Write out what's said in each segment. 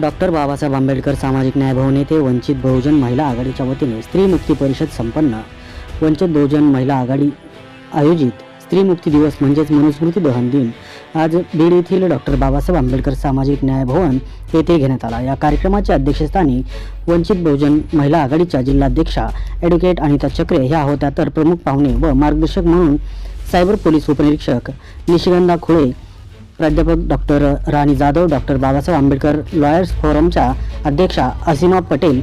Doctor Babasaheb Ambedkar सामाजिक न्याय भवन येथे वंचित बहुजन महिला आघाडीच्या वतीने स्त्री मुक्ती परिषद संपन्न. वंचित बहुजन महिला आघाडी आयोजित स्त्री मुक्ती दिवस म्हणजेच मनुस्मृती दहन दिन. आज बीड येथील डॉक्टर बाबासाहेब आंबेडकर सामाजिक न्याय भवन येथे घेण्यात आला. या कार्यक्रमाच्या अध्यक्षस्थानी वंचित बहुजन महिला आघाडीच्या जिल्हाध्यक्षा ॲडव्होकेट अनिता चक्रे ह्या होत्या. तर प्रमुख पाहुणे व मार्गदर्शक म्हणून सायबर पोलीस उपनिरीक्षक निशिगंधा खुळे प्राध्यापक doctor Rani Jadhav doctor Babasaheb Ambedkar lawyers फोरमच्या अध्यक्षा असिमा पटेल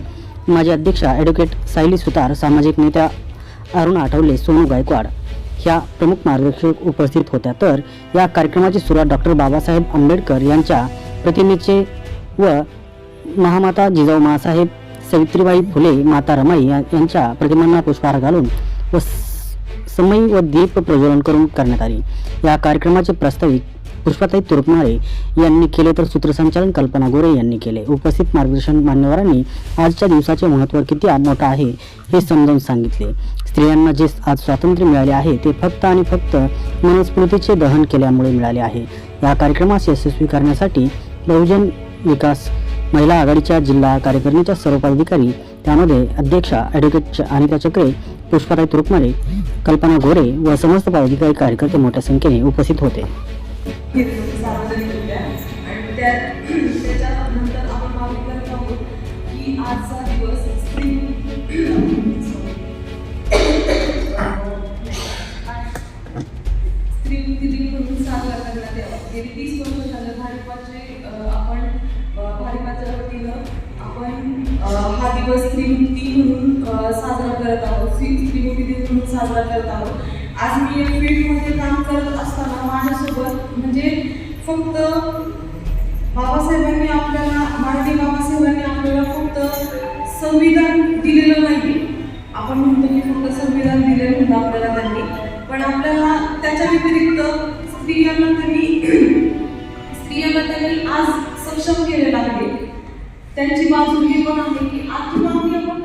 माजी अध्यक्षा ॲडव्होकेट सायली सुतार सामाजिक नेत्या अरुण आठवले सोनू गायकवाड ह्या प्रमुख मार्गदर्शक उपस्थित होत्या. तर या कार्यक्रमाची सुरुवात डॉक्टर बाबासाहेब आंबेडकर यांच्या प्रतिमेचे व महामाता जिजाऊ मासाहेब सावित्रीबाई फुले माता रमाई या- यांच्या प्रतिमांना पुष्पहार घालून व स- व दीप प्रज्वलन करून करण्यात आली. या कार्यक्रमाचे प्रास्ताविक पुष्पाताई तुरपणारे यांनी केले तर सूत्रसंचालन कल्पना गोरे यांनी केले. उपस्थित मार्गदर्शन मान्यवरांनी आजच्या दिवसाचे महत्त्व किती मोठं आहे हे समजावून सांगितले. स्त्रियांना जे आज स्वातंत्र्य मिळाले आहे ते फक्त आणि फक्त मनस्फूर्तीचे दहन केल्यामुळे मिळाले आहे. या कार्यक्रमास यशस्वी करण्यासाठी बहुजन विकास महिला आघाडीच्या जिल्हा कार्यकारिणीच्या सर्व पदाधिकारी त्यामध्ये अध्यक्षा ॲडव्होकेट अनिता चक्रे पुष्पाताई तुरुकमारे कल्पना गोरे व समस्त पदाधिकारी कार्यकर्ते मोठ्या संख्येने उपस्थित होते. सार्वजनिक होत्या आणि त्या त्याच्या नंतर आपण मागणी करत आहोत की आजचा दिवस स्त्री स्त्री मुक्ती दिन म्हणून साजरा करण्यात यावा गेली तीस वर्ष झालं भाजपाचे आपण अं, भाजपाच्या वतीनं आपण हा दिवस स्त्री मुक्ती म्हणून साजरा करत आहोत स्त्री स्त्री मुक्ती दिन म्हणून साजरा करत आहोत आज मी या फील्डमध्ये काम फक्त बाबासाहेबांनी आपल्याला मराठी बाबासाहेबांनी आपल्याला फक्त संविधान दिलेलं नाही. आपण म्हणतो की फक्त संविधान दिलेलं होतं आपल्याला त्यांनी. पण आपल्याला त्याच्या व्यतिरिक्त स्त्रियांना त्यांनी स्त्रियांना त्यांनी आज सक्षम केलेलं आहे. त्यांची बाजू ही पण आहे की आजची मागणी आपण